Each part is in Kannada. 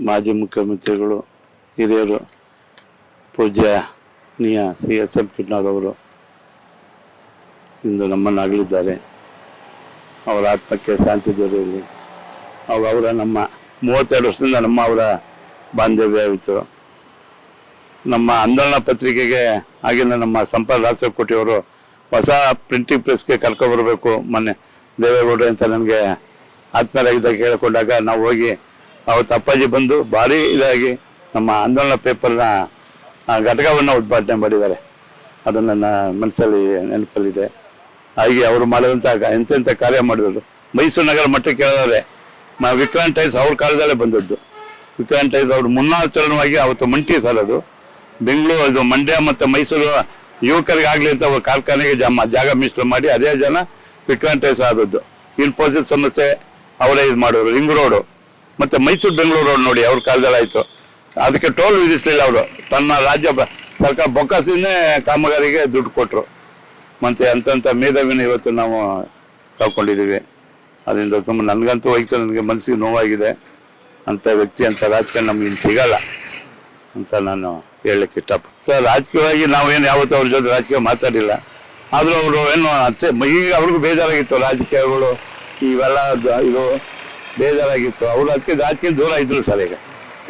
ಮಾಜಿ ಮುಖ್ಯಮಂತ್ರಿಗಳು, ಹಿರಿಯರು, ಪೂಜ್ಯ ನಿಯ ಸಿ ಎಸ್ ಎಂ ಕಿಟ್ನವರವರು ಇಂದು ನಮ್ಮನ್ನು ಅಗಲಿದ್ದಾರೆ ಅವರ ಆತ್ಮಕ್ಕೆ ಶಾಂತಿ ದೊರೆಯಲಿ. ಅವ ಅವರ ನಮ್ಮ ಮೂವತ್ತೆರಡು ವರ್ಷದಿಂದ ನಮ್ಮ ಅವರ ಬಾಂಧವ್ಯ ಆಯಿತು. ನಮ್ಮ ಆಂದೋಲನ ಪತ್ರಿಕೆಗೆ ಆಗಿನ ನಮ್ಮ ಸಂಪಲ್ ರಾಸಕೋಟಿಯವರು ಹೊಸ ಪ್ರಿಂಟಿಂಗ್ ಪ್ರೆಸ್ಗೆ ಕರ್ಕೊಬರ್ಬೇಕು ಮೊನ್ನೆ ದೇವೇಗೌಡರು ಅಂತ ನನಗೆ ಆತ್ಮೀಯರಾಗಿದ್ದಾಗ ಕೇಳಿಕೊಂಡಾಗ ನಾವು ಹೋಗಿ ಅವತ್ತು ಅಪ್ಪಾಜಿ ಬಂದು ಭಾರಿ ಇದಾಗಿ ನಮ್ಮ ಆಂದೋಲನ ಪೇಪರ್ನ ಘಟಕವನ್ನು ಉದ್ಘಾಟನೆ ಮಾಡಿದ್ದಾರೆ. ಅದು ನನ್ನ ಮನಸ್ಸಲ್ಲಿ ನೆನಪಲ್ಲಿದೆ. ಹಾಗೆ ಅವರು ಮಾಡಿದಂಥ ಎಂತೆಂಥ ಕಾರ್ಯ ಮಾಡಿದ್ರು. ಮೈಸೂರು ನಗರ ಮಟ್ಟಕ್ಕೆ ಕೇಳಿದ್ರೆ ವಿಕ್ರಾಂತ್ ವಿಕ್ರಾಂಟೈಸ್ ಅವ್ರ ಕಾಲದಲ್ಲೇ ಬಂದದ್ದು. ವಿಕ್ರಾಂತ್ ಟೈಸ್ ಅವರು ಮುನ್ನಾಚರಣವಾಗಿ ಅವತ್ತು ಮಂಟಿ ಸರ್ ಅದು ಬೆಂಗಳೂರು ಇದು ಮಂಡ್ಯ ಮತ್ತು ಮೈಸೂರು ಯುವಕರಿಗೆ ಆಗಲಿ ಅಂತ ಅವ್ರ ಕಾರ್ಖಾನೆಗೆ ಜಮ ಜಾಗ ಮೀಸಲು ಮಾಡಿ, ಅದೇ ಜನ ವಿಕ್ರಾಂತ್ ಟೈಲ್ಸ್ ಆದದ್ದು. ಇನ್ಫೋಸಿಸ್ ಸಂಸ್ಥೆ ಅವರೇ ಇದು ಮಾಡೋರು ರಿಂಗ್ ರೋಡು. ಮತ್ತು ಮೈಸೂರು ಬೆಂಗಳೂರು ಅವ್ರು ನೋಡಿ, ಅವ್ರ ಕಾಲದಲ್ಲಿ ಆಯಿತು. ಅದಕ್ಕೆ ಟೋಲ್ ವಿಧಿಸಲಿಲ್ಲ ಅವರು. ತನ್ನ ರಾಜ್ಯ ಸರ್ಕಾರ ಬೊಕ್ಕಸದಿಂದೇ ಕಾಮಗಾರಿಗೆ ದುಡ್ಡು ಕೊಟ್ಟರು ಮತ್ತು ಅಂತಂಥ ಮೇಧಾವಿನ ಇವತ್ತು ನಾವು ಕಳ್ಕೊಂಡಿದ್ದೀವಿ. ಅದರಿಂದ ತುಂಬ, ನನಗಂತೂ ಹೋಯ್ತು, ನನಗೆ ಮನಸ್ಸಿಗೆ ನೋವಾಗಿದೆ. ಅಂಥ ವ್ಯಕ್ತಿ ಅಂತ ರಾಜಕೀಯ ನಮ್ಗೆ ಇನ್ನು ಸಿಗಲ್ಲ ಅಂತ ನಾನು ಹೇಳಲಿಕ್ಕೆ ಇಷ್ಟಪಡ್ತೀನಿ. ಸರ್, ರಾಜಕೀಯವಾಗಿ ನಾವೇನು ಯಾವತ್ತೂ ಅವ್ರ ಜೊತೆ ರಾಜಕೀಯ ಮಾತಾಡಿಲ್ಲ. ಆದರೂ ಅವರು ಏನು ಅಚ್ಚೆ, ಈಗ ಅವ್ರಿಗೂ ಬೇಜಾರಾಗಿತ್ತು ರಾಜಕೀಯಗಳು, ಇವೆಲ್ಲ ಇದು ಬೇಜಾರಾಗಿತ್ತು. ಅವರು ಅದಕ್ಕೆ ರಾಜಕೀಯ ದೂರ ಇದ್ರು ಸರ್ ಈಗ.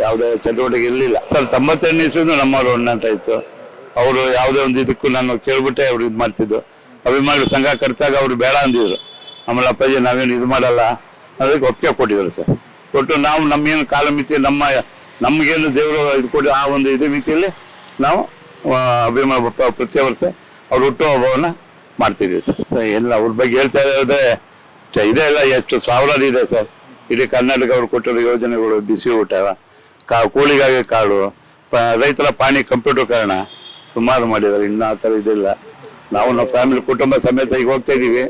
ಯಾವುದೇ ಚಟುವಟಿಕೆ ಇರಲಿಲ್ಲ. ಸರ್ ತೊಂಬತ್ತೆರಡನೇ ಇಸ್ವಿಂದ ನಮ್ಮವರು ಒಣ್ಣಾಟ ಇತ್ತು. ಅವರು ಯಾವುದೇ ಒಂದು ಇದಕ್ಕೂ ನಾನು ಕೇಳ್ಬಿಟ್ಟೆ ಅವ್ರು ಇದು ಮಾಡ್ತಿದ್ದು. ಅಭಿಮಾನಿಗಳು ಸಂಘ ಕಟ್ಟಿದಾಗ ಅವರು ಬೇಡ ಅಂದಿದ್ರು. ಆಮೇಲೆ ಅಪ್ಪಾಜಿ, ನಾವೇನು ಇದು ಮಾಡಲ್ಲ. ಅದಕ್ಕೆ ಒಪ್ಪಿಗೆ ಕೊಟ್ಟಿದ್ರು ಸರ್. ಕೊಟ್ಟು ನಾವು ನಮ್ಮೇನು ಕಾಲ ಮಿತಿ, ನಮ್ಮ ನಮಗೇನು ದೇವರು ಇದು ಕೊಡಿ ಆ ಒಂದು ಇದು ಮಿತಿಯಲ್ಲಿ ನಾವು ಅಭಿಮಾನ ಪ್ರತಿ ವರ್ಷ ಅವ್ರ ಹುಟ್ಟುಹಬ್ಬವನ್ನು ಮಾಡ್ತಿದ್ವಿ ಸರ್. ಎಲ್ಲ ಅವ್ರ ಬಗ್ಗೆ ಹೇಳ್ತಾ ಇರೋದೇ ಇದೇ ಇದೆ ಇಲ್ಲ ಎಷ್ಟು ಸಾವಿರಾರು ಇದೆ ಸರ್. ಇಡೀ ಕರ್ನಾಟಕ ಅವರು ಕೊಟ್ಟಿರೋ ಯೋಜನೆಗಳು ಬಿಸಿ ಊಟ, ಕಾ, ಕೋಳಿಗಾಗಿ ಕಾಳು, ಪ, ರೈತರ ಪಾಣಿ ಕಂಪ್ಯೂಟರ್ಕರಣ ಸುಮಾರು ಮಾಡಿದ್ದಾರೆ. ಇನ್ನೂ ಆ ಥರ ಇದಿಲ್ಲ. ನಾವು ನಮ್ಮ ಫ್ಯಾಮಿಲಿ ಕುಟುಂಬ ಸಮೇತ ಈಗ ಹೋಗ್ತಾ ಇದ್ದೀವಿ